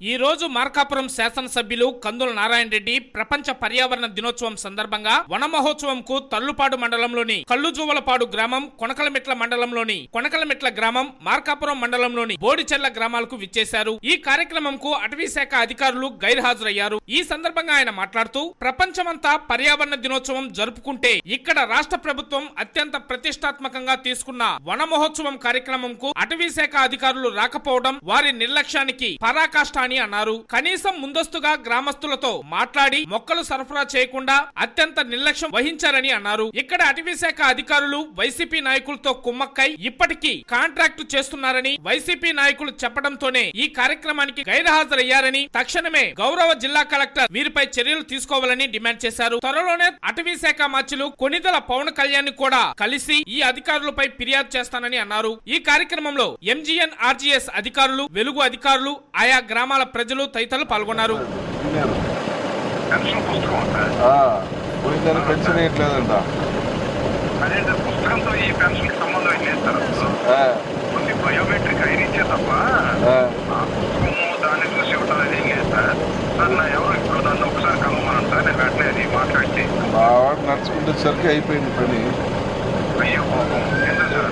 ఈ రోజు మార్కాపురం శాసనసభ్యులు కందుల నారాయణ రెడ్డి ప్రపంచ పర్యావరణ దినోత్సవం సందర్భంగా వన తల్లుపాడు మండలంలోని కళ్ళుజువలపాడు గ్రామం కొనకలమెట్ల మండలంలోని కొనకలమెట్ల గ్రామం మార్కాపురం మండలంలోని బోడిచెర్ల గ్రామాలకు విచ్చేశారు. ఈ కార్యక్రమంకు అటవీ శాఖ అధికారులు గైర్హాజరయ్యారు. ఈ సందర్భంగా ఆయన మాట్లాడుతూ ప్రపంచమంతా పర్యావరణ దినోత్సవం జరుపుకుంటే ఇక్కడ రాష్ట్ర ప్రభుత్వం అత్యంత ప్రతిష్టాత్మకంగా తీసుకున్న వన మహోత్సవం కార్యక్రమంకు అటవీ శాఖ అధికారులు రాకపోవడం వారి నిర్లక్ష్యానికి పరాకాష్ట అని అన్నారు. కనీసం ముందస్తుగా గ్రామస్తులతో మాట్లాడి మొక్కలు సరఫరా చేయకుండా అత్యంత నిర్లక్ష్యం వహించారని అన్నారు. ఇక్కడ అటవీ శాఖ అధికారులు వైసీపీ నాయకులతో కుమ్మక్కై ఇప్పటికీ కాంట్రాక్టు చేస్తున్నారని వైసీపీ నాయకులు చెప్పడంతోనే ఈ కార్యక్రమానికి గైర్హాజరయ్యారని తక్షణమే గౌరవ జిల్లా కలెక్టర్ వీరిపై చర్యలు తీసుకోవాలని డిమాండ్ చేశారు. త్వరలోనే అటవీ శాఖ మంత్రులు కొనిదల పవన్ కళ్యాణ్ కూడా కలిసి ఈ అధికారులపై ఫిర్యాదు చేస్తానని అన్నారు. ఈ కార్యక్రమంలో ఎంజీఎన్ ఆర్జీఎస్ అధికారులు వెలుగు అధికారులు ఆయా గ్రామ గ్రామాల ప్రజలు తదితరులు పాల్గొన్నారు. పెన్షన్ పుస్తకంతో ఈ పెన్షన్ సంబంధం బయోమెట్రిక్ తప్ప ఆ, పుస్తకము దాన్ని చూసి ఇవ్వటం అనేది ఏం లేదు సార్ సార్ నా ఎవరు ఇప్పుడు నన్ను ఒకసారి కలవమన్నాను సార్ నేను వెంటనే అది మాట్లాడితే మా వాడు నడుచుకుంటేసరికి అయిపోయింది పని అయ్యో పాపం ఎందుకు సార్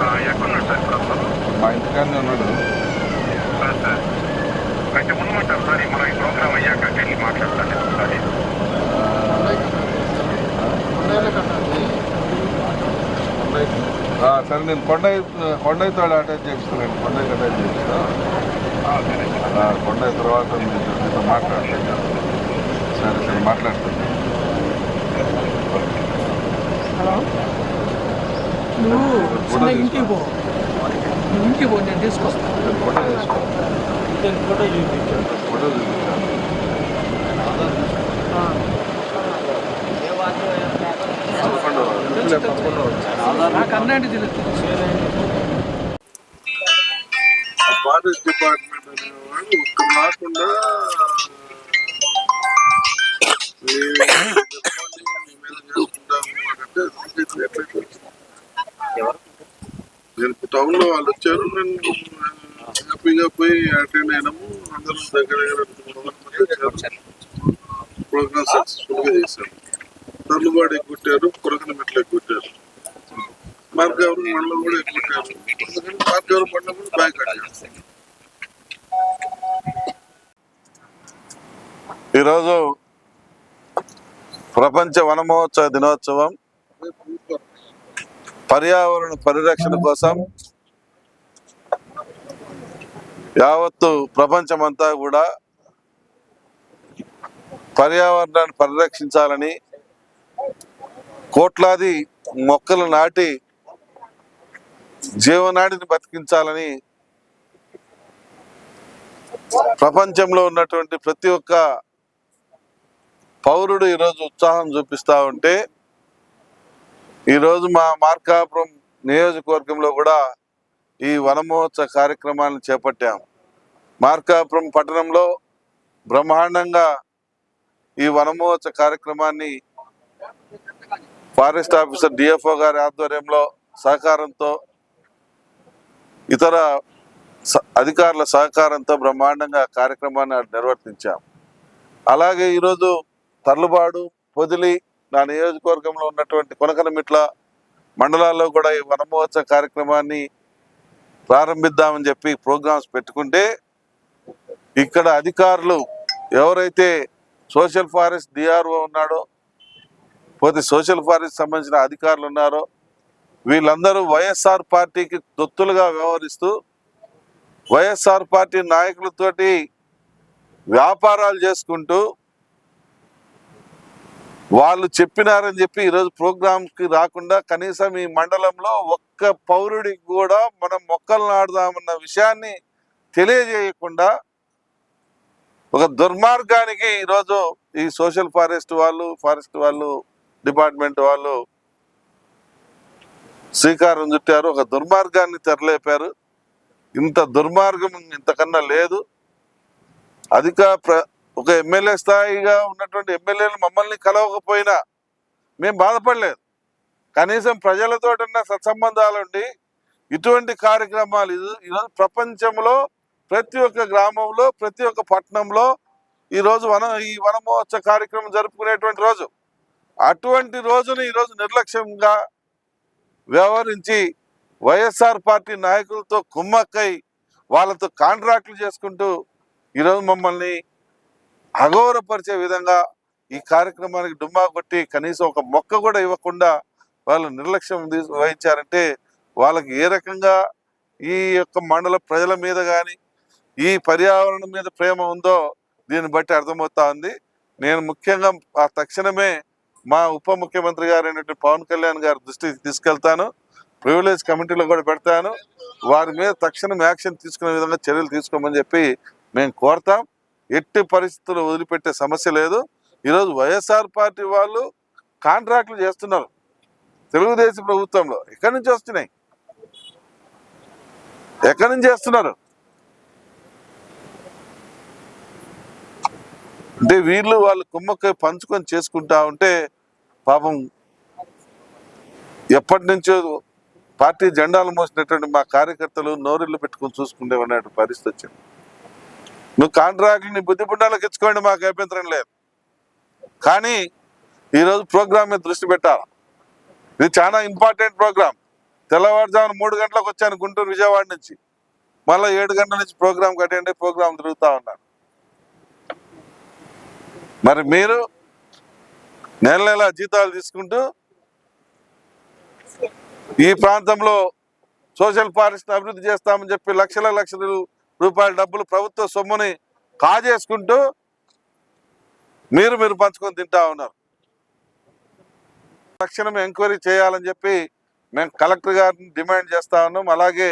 ఆ, ఎక్కడున్నాడు సార్ ఇప్పుడు అసలు మా ఇంటికాడనే ఉన్నాడు సార్ సార్ అయితే ఉండమంటారు సార్ ఈ మన ఈ ప్రోగ్రామ్ అయ్యాక వెళ్ళి మాట్లాడతాను నేను ఒకసారి ఆ, సరే నేను కొండై అటాచ్ చేపిస్తాను కొండైకి అటాచ్ చేపిస్తా. ఆ, సరే సార్. ఆ, కొండై తర్వాత మీతో మాట్లాడతాను. సరే సరే మాట్లాడతాను. ఫోటో ఇంటికి. పో. ఇంటికి పో నేను తీసుకొస్తాను ఫోటో తీసుకో. ఫోటో చూపించాను చెప్పండి చెప్పండి ఫారెస్ట్ డిపార్ట్మెంట్ అనేవాడు ఒక్క రాకుండా. నేను టౌన్లో వాళ్ళు వచ్చారు నేను హ్యాపీగా పోయి అటెండ్ అయినాము. అందరం దగ్గర దగ్గర ప్రోగ్రామ్ సక్సెస్ఫుల్గా చేశాము తల్లుబాటు ఎక్కుట్టారు కొరకన మెట్లు ఎక్కుట్టారు మార్గవరం మండలం కూడా ఎక్కుట్టారు అందుకని మార్గవరం మండలం కూడా బ్యాక్ ఈరోజు ప్రపంచ వనమహోత్సవ దినోత్సవం. పర్యావరణ పరిరక్షణ కోసం యావత్తు ప్రపంచమంతా కూడా పర్యావరణాన్ని పరిరక్షించాలని కోట్లాది మొక్కలు నాటి జీవనాడిని బతికించాలని ప్రపంచంలో ఉన్నటువంటి ప్రతి ఒక్క పౌరుడు ఈరోజు ఉత్సాహం చూపిస్తా ఉంటే ఈరోజు మా మార్కాపురం నియోజకవర్గంలో కూడా ఈ వనమహోత్సవ కార్యక్రమాలను చేపట్టాం. మార్కాపురం పట్టణంలో బ్రహ్మాండంగా ఈ వనమహోత్సవ కార్యక్రమాన్ని ఫారెస్ట్ ఆఫీసర్ డిఎఫ్ఓ గారి ఆధ్వర్యంలో సహకారంతో ఇతర స- అధికారుల సహకారంతో బ్రహ్మాండంగా కార్యక్రమాన్ని నిర్వర్తించాం. అలాగే ఈరోజు తర్లుబాడు పొదిలి నా నియోజకవర్గంలో ఉన్నటువంటి కొనకనమిట్ల మండలాల్లో కూడా ఈ వనమహోత్సవ కార్యక్రమాన్ని ప్రారంభిద్దామని చెప్పి ప్రోగ్రామ్స్ పెట్టుకుంటే ఇక్కడ అధికారులు ఎవరైతే సోషల్ ఫారెస్ట్ డిఆర్ఓ ఉన్నాడో పోతే సోషల్ ఫారెస్ట్ సంబంధించిన అధికారులు ఉన్నారో వీళ్ళందరూ వైఎస్ఆర్ పార్టీకి దొత్తులుగా వ్యవహరిస్తూ వైఎస్ఆర్ పార్టీ నాయకులతోటి వ్యాపారాలు చేసుకుంటూ వాళ్ళు చెప్పినారని చెప్పి ఈరోజు ప్రోగ్రామ్కి రాకుండా కనీసం ఈ మండలంలో ఒక్క పౌరుడికి కూడా మనం మొక్కలు నాటుదామన్న విషయాన్ని తెలియజేయకుండా ఒక దుర్మార్గానికి ఈరోజు ఈ సోషల్ ఫారెస్ట్ వాళ్ళు ఫారెస్ట్ వాళ్ళు డిపార్ట్మెంట్ వాళ్ళు శ్రీకారం చుట్టారు. ఒక దుర్మార్గాన్ని తెరలేపారు. ఇంత దుర్మార్గం ఇంతకన్నా లేదు. అధిక ప్ర ఒక ఎమ్మెల్యే స్థాయిగా ఉన్నటువంటి ఎమ్మెల్యేలు మమ్మల్ని కలవకపోయినా మేము బాధపడలేదు. కనీసం ప్రజలతోటన్న సత్సంబంధాలుండి ఇటువంటి కార్యక్రమాలు ఇది- ఈరోజు ప్రపంచంలో ప్రతి ఒక్క గ్రామంలో ప్రతి ఒక్క పట్టణంలో ఈరోజు వన ఈ వనమహోత్సవ కార్యక్రమం జరుపుకునేటువంటి రోజు. అటువంటి రోజును ఈరోజు నిర్లక్ష్యంగా వ్యవహరించి వైఎస్ఆర్ పార్టీ నాయకులతో కుమ్మక్కై వాళ్ళతో కాంట్రాక్టులు చేసుకుంటూ ఈరోజు మమ్మల్ని అగౌరవపరిచే విధంగా ఈ కార్యక్రమానికి డుమ్మా కొట్టి కనీసం ఒక మొక్క కూడా ఇవ్వకుండా వాళ్ళు నిర్లక్ష్యం వహించారంటే వాళ్ళకి ఏ రకంగా ఈ యొక్క మండల ప్రజల మీద కానీ ఈ పర్యావరణం మీద ప్రేమ ఉందో దీన్ని బట్టి అర్థమవుతా ఉంది. నేను ముఖ్యంగా ఆ తక్షణమే మా ఉప ముఖ్యమంత్రి గారు అయినటువంటి పవన్ కళ్యాణ్ గారి దృష్టికి తీసుకెళ్తాను. ప్రివిలేజ్ కమిటీలో కూడా పెడతాను. వారి మీద తక్షణం యాక్షన్ తీసుకునే విధంగా చర్యలు తీసుకోమని చెప్పి మేము కోరతాం. ఎట్టి పరిస్థితుల్లో వదిలిపెట్టే సమస్య లేదు. ఈరోజు వైఎస్ఆర్ పార్టీ వాళ్ళు కాంట్రాక్టులు చేస్తున్నారు. తెలుగుదేశం ప్రభుత్వంలో. ఎక్కడి నుంచి వస్తున్నాయి? ఎక్కడి నుంచి చేస్తున్నారు? అంటే వీళ్ళు వాళ్ళు కుమ్మక్క పంచుకొని చేసుకుంటా ఉంటే పాపం ఎప్పటి నుంచో పార్టీ జెండాలు మోసినటువంటి మా కార్యకర్తలు నోరెళ్ళు పెట్టుకొని చూసుకునే ఉన్నట్టు పరిస్థితి వచ్చింది. నువ్వు కాంట్రాక్ట్ని బుద్ధిపుండాలకు ఇచ్చుకోండి మాకు అభ్యంతరం లేదు. కానీ ఈరోజు ప్రోగ్రామ్ మీద దృష్టి పెట్టాలి? ఇది చాలా ఇంపార్టెంట్ ప్రోగ్రామ్. తెల్లవారుజామున మూడు గంటలకు వచ్చాను గుంటూరు విజయవాడ నుంచి. మళ్ళీ ఏడు గంటల నుంచి ప్రోగ్రామ్ కట్టండి ప్రోగ్రామ్ తిరుగుతూ ఉన్నాను మరి మీరు నెల నెల జీతాలు తీసుకుంటూ ఈ ప్రాంతంలో సోషల్ ఫారెస్ట్ అభివృద్ధి చేస్తామని చెప్పి లక్షల లక్షల రూపాయల డబ్బులు ప్రభుత్వ సొమ్ముని కాజేసుకుంటూ మీరు మీరు పంచుకొని తింటా ఉన్నారు. తక్షణం ఎంక్వైరీ చేయాలని చెప్పి మేము కలెక్టర్ గారిని డిమాండ్ చేస్తా ఉన్నాం. అలాగే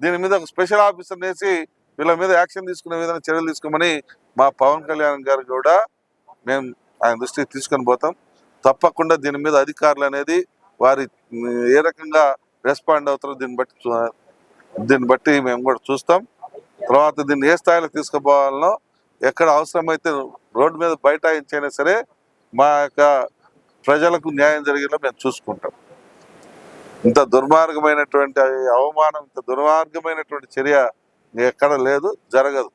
దీని మీద ఒక స్పెషల్ ఆఫీసర్ వేసి వీళ్ళ మీద యాక్షన్ తీసుకునే విధంగా చర్యలు తీసుకోమని మా పవన్ కళ్యాణ్ గారు కూడా మేము ఆయన దృష్టికి తీసుకొని పోతాం. తప్పకుండా దీని మీద అధికారులు అనేది వారి ఏ రకంగా రెస్పాండ్ అవుతారో దీన్ని బట్టి చూ- దీన్ని బట్టి మేము కూడా చూస్తాం. తర్వాత దీన్ని ఏ స్థాయిలో తీసుకుపోవాలనో ఎక్కడ అవసరమైతే రోడ్డు మీద బైఠాయించైనా సరే మా యొక్క ప్రజలకు న్యాయం జరిగేలా మేము చూసుకుంటాం. ఇంత దుర్మార్గమైనటువంటి అవమానం ఇంత దుర్మార్గమైనటువంటి చర్య ఎక్కడ లేదు జరగదు.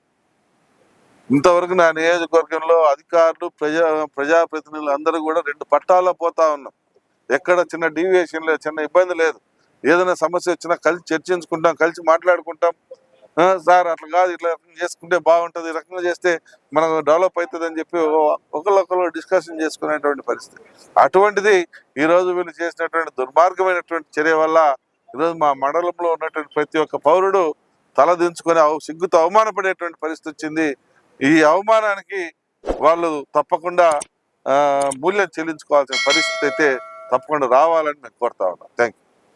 ఇంతవరకు నా నియోజకవర్గంలో అధికారులు ప్రజా ప్రజాప్రతినిధులు అందరూ కూడా రెండు పట్టాల్లో పోతా ఉన్నాం. ఎక్కడ చిన్న డీవియేషన్ లేదు చిన్న ఇబ్బంది లేదు. ఏదైనా సమస్య వచ్చినా కలిసి చర్చించుకుంటాం కలిసి మాట్లాడుకుంటాం. సార్ అట్లా కాదు ఇట్లా రకంగా చేసుకుంటే బాగుంటుంది ఈ రకంగా చేస్తే మనం డెవలప్ అవుతుంది అని చెప్పి ఓ- ఒకరికొకరు డిస్కషన్ చేసుకునేటువంటి పరిస్థితి. అటువంటిది ఈ రోజు వీళ్ళు చేసినటువంటి దుర్మార్గమైనటువంటి చర్య వల్ల ఈరోజు మా మండలంలో ఉన్నటువంటి ప్రతి ఒక్క పౌరుడు తలదించుకొని సిగ్గుతో అవమానపడేటువంటి పరిస్థితి వచ్చింది. ఈ అవమానానికి వాళ్ళు తప్పకుండా ఆ, మూల్యం చెల్లించుకోవాల్సిన పరిస్థితి అయితే తప్పకుండా రావాలని మేము కోరుతా ఉన్నాం. థ్యాంక్